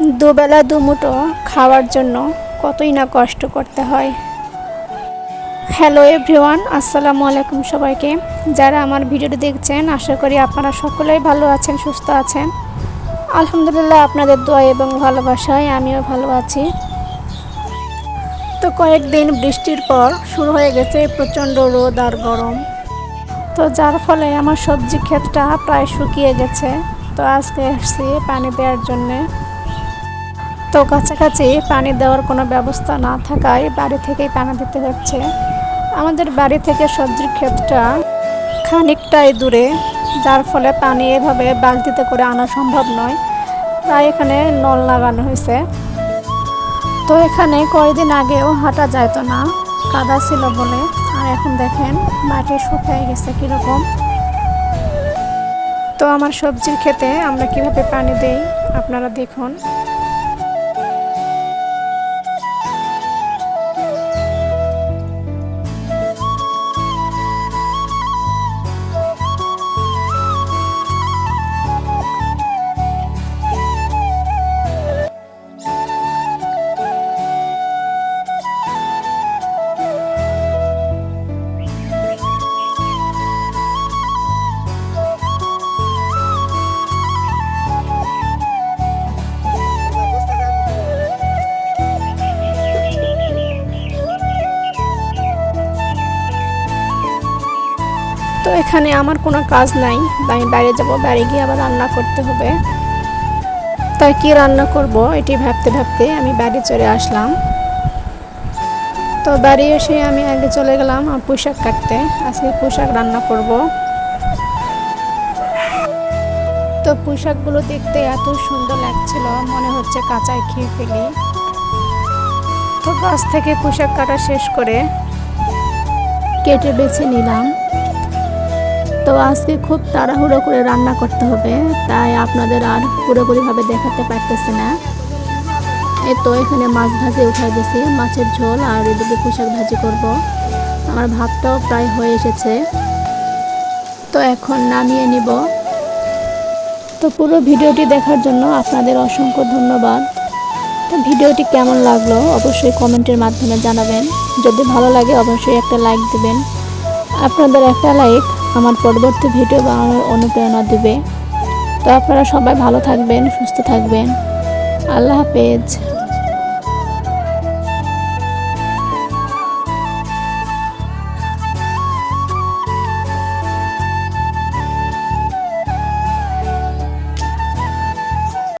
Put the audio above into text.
দুবেলা দুমুটো খাওয়ার জন্য কতই না কষ্ট করতে হয়। হ্যালো এভরিওয়ান আসসালামু আলাইকুম সবাইকে। যারা আমার ভিডিওটি দেখছেন, আশা করি আপনারা সকলেই ভালো আছেন, সুস্থ আছেন। আলহামদুলিল্লাহ আপনাদের দোয়া এবং ভালোবাসায় আমিও ভালো আছি। তো কয়েকদিন বৃষ্টির পর শুরু হয়ে গেছে প্রচণ্ড রোদ আর গরম। তো যার ফলে আমার সবজি ক্ষেতটা প্রায় শুকিয়ে গেছে। তো আজকে এসছি পানি দেওয়ার জন্যে। তো কাছাকাছি পানি দেওয়ার কোনো ব্যবস্থা না থাকায় বাড়ি থেকেই পানি দিতে হচ্ছে। আমাদের বাড়ি থেকে সবজির ক্ষেতটা খানিকটাই দূরে, যার ফলে পানি এভাবে বালতিতে করে আনা সম্ভব নয়। তাই এখানে নল লাগানো হয়েছে। তো এখানে কয়েকদিন আগেও হাঁটা যেত না, কাদা ছিল বলে। আর এখন দেখেন, মাটি শুকিয়ে গেছে কীরকম। তো আমার সবজির খেতে আমরা কীভাবে পানি দেই, আপনারা দেখুন। তো এখানে আমার কোনো কাজ নাই। আমি বাইরে যাব, বাইরে গিয়ে আবার রান্না করতে হবে। তাই কি রান্না করব এটি ভাবতে ভাবতে আমি বাড়ি চলে আসলাম। তো বাড়ি এসে আমি আগে চলে গেলাম পোশাক কাটতে। আজকে পোশাক রান্না করব। তো পোশাকগুলো দেখতে এত সুন্দর লাগছিল, মনে হচ্ছে কাঁচায় খেয়ে ফেলি। তো গাছ থেকে পোশাক কাটা শেষ করে কেটে বেছে নিলাম। তো আজকে খুব তাড়াহুড়ো করে রান্না করতে হবে, তাই আপনাদের আর পুরোপুরিভাবে দেখাতে পারতেছি না। এই তো এখানে মাছ ভাজি উঠাই দিছি, মাছের ঝোল আর এদিকে পোশাক ভাজি করব। আমার ভাতটাও প্রায় হয়ে এসেছে। তো এখন নামিয়ে নিব। তো পুরো ভিডিওটি দেখার জন্য আপনাদের অসংখ্য ধন্যবাদ। তো ভিডিওটি কেমন লাগল অবশ্যই কমেন্টের মাধ্যমে জানাবেন। যদি ভালো লাগে অবশ্যই একটা লাইক দেবেন। আপনাদের একটা লাইক আমার পরবর্তী ভিডিও বানানোর অনুপ্রেরণা দেবে। তো আপনারা সবাই ভালো থাকবেন, সুস্থ থাকবেন। আল্লাহ হাফেজ।